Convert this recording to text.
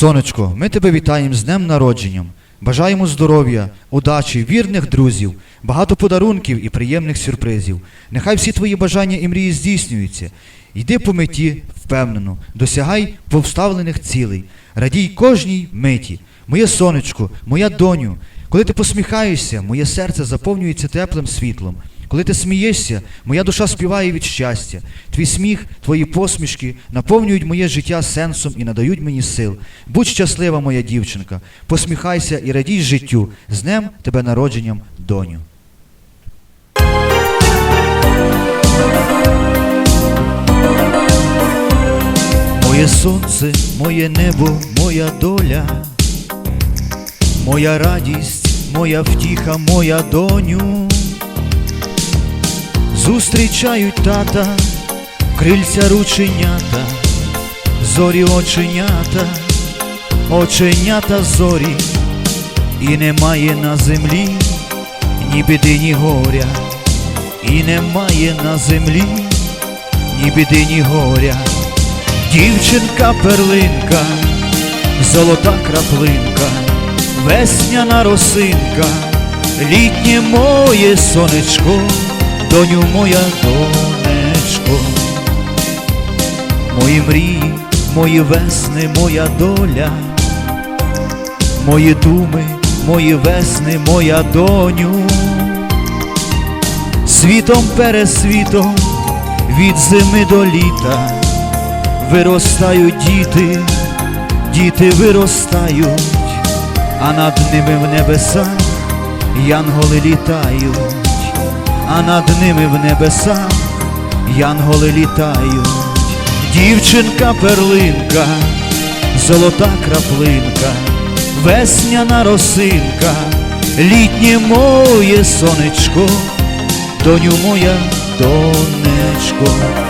Сонечко, ми тебе вітаємо з днем народженням. Бажаємо здоров'я, удачі, вірних друзів, багато подарунків і приємних сюрпризів. Нехай всі твої бажання і мрії здійснюються. Йди по меті впевнено, досягай повставлених цілей, радій кожній миті. Моє сонечко, моя доню, коли ти посміхаєшся, моє серце заповнюється теплим світлом. Коли ти смієшся, моя душа співає від щастя. Твій сміх, твої посмішки наповнюють моє життя сенсом і надають мені сил. Будь щаслива, моя дівчинка, посміхайся і радій життю. З днем тебе народженням, доню. Моє сонце, моє небо, моя доля, моя радість, моя втіха, моя доню. Зустрічають тата, крильця рученята, зорі оченята, оченята зорі, і немає на землі ні біди, ні горя, і немає на землі ні біди, ні горя. Дівчинка перлинка, золота краплинка, весняна росинка, літнє моє сонечко, доню моя донечко, мої мрії, мої весни, моя доля, мої думи, мої весни, моя доню, світом пересвітом, від зими до літа виростають діти, діти виростають, а над ними в небесах янголи літають, а над ними в небесах янголи літають, дівчинка перлинка, золота краплинка, весняна росинка, літнє моє сонечко, доню моя донечко.